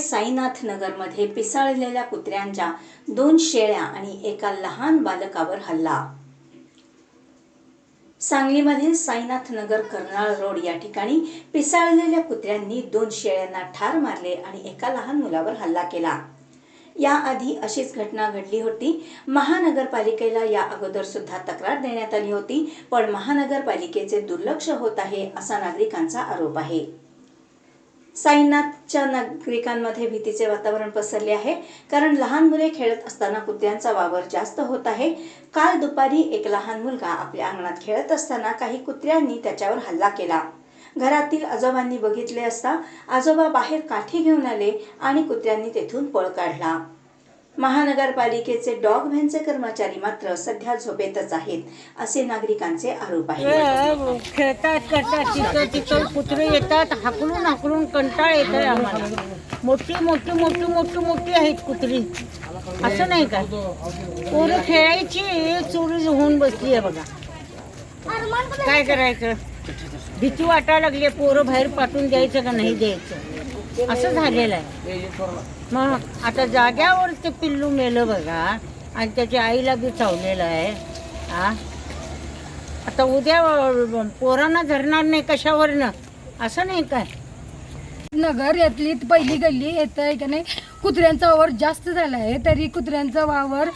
साईनाथ नगरमध्ये पिसाळलेल्या कुत्र्यांच्या दोन शेळ्या आणि एका लहान बालकावर हल्ला. सांगलीमधील साईनाथ नगर कर्नाळ रोड या ठिकाणी पिसाळलेल्या कुत्र्यांनी दोन शेळ्यांना ठार मारले आणि एका लहान मुलावर हल्ला केला. याआधी अशीच घटना घडली होती. महानगरपालिकेला या अगोदर सुद्धा तक्रार देण्यात आली होती पण महानगरपालिकेचे दुर्लक्ष होत आहे असा नागरिकांचा आरोप आहे. साईनाथच्या नागरिकांमध्ये भीतीचे वातावरण पसरले आहे. कारण लहान मुले खेळत असताना कुत्र्यांचा वावर जास्त होत आहे. काल दुपारी एक लहान मुलगा आपल्या अंगणात खेळत असताना काही कुत्र्यांनी त्याच्यावर हल्ला केला. घरातील आजोबांनी बघितले असता आजोबा बाहेर काठी घेऊन आले आणि कुत्र्यांनी तेथून पळ काढला. महानगरपालिकेचे डॉग व्हॅनचे कर्मचारी मात्र सध्या झोपेतच आहेत असे नागरिकांचे आरोप आहेत. खेळतात करतात तिथं तिथं कुत्रे येतात हाकलून हाकलून कंटाळ येत आहे आम्हाला. मोठी मोठी मोठी मोठी मोठी आहेत कुत्री. असं नाही का पोरं खेळायची चोरी होऊन बसली आहे बघा. काय करायचं? भीती वाटायला लागली पोरं बाहेर पाठवून द्यायचं का नाही द्यायचं? असं झालेलं आहे. मग आता जाग्यावर ते पिल्लू मेलं बघा. आणि त्याच्या आईला बी चावलेलं आहे. हा आता उद्या पोरांना धरणार नाही कशावरनं? असं नाही काय? नगर यातली पहिली गल्ली येत आहे का नाही? कुत्र्यांचा वावर जास्त झाला आहे तरी कुत्र्यांचा वावर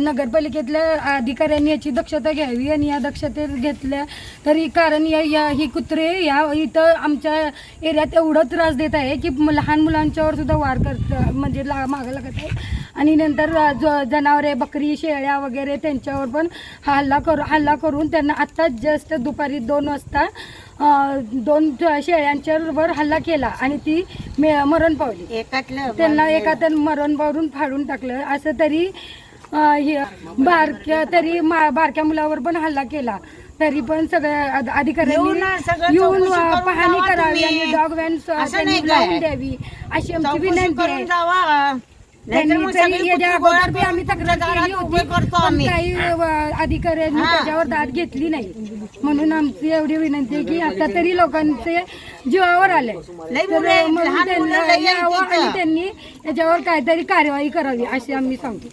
नगरपालिकेतल्या अधिकाऱ्यांनी याची दक्षता घ्यावी आणि या दक्षतेत घेतल्या तरी कारण या या ही कुत्रे या इथं आमच्या एरियात एवढं त्रास देत आहे की लहान मुलांच्यावर सुद्धा वार करत म्हणजे ला मागं लागत आहे. आणि नंतर ज जनावरे बकरी शेळ्या वगैरे त्यांच्यावर पण हल्ला करू हल्ला करून त्यांना आत्ताच जस्ट दुपारी दोन वाजता दोन शेळ्यांच्यावर हल्ला केला आणि ती मरण पावली. त्यांना एका तर मरण पावरून फाडून टाकलं. असं तरी हे बारक्या तरी बारक्या मुलावर पण हल्ला केला. तरी पण सगळ्या अधिकाऱ्यांनी येऊन पाहणी करावी. आणि डॉग व्हॅन द्यावी अशी आमची विनंती आहे. त्यांनी मग तरी सगळी याच्या कुत्री गोळा अगोदर बी आम्ही करून तक्रार दारात केली उभे होती करतो पण आम्ही. काही अ, अधिकाऱ्यांनी. त्याच्यावर दाद घेतली नाही. म्हणून आमची एवढी विनंती आहे की आता तरी लोकांचे जीवावर आले. मुलं म्हणून लहान मुलं त्यांना यावं आणि याच्यावर काहीतरी कार्यवाही करावी अशी आम्ही सांगतो.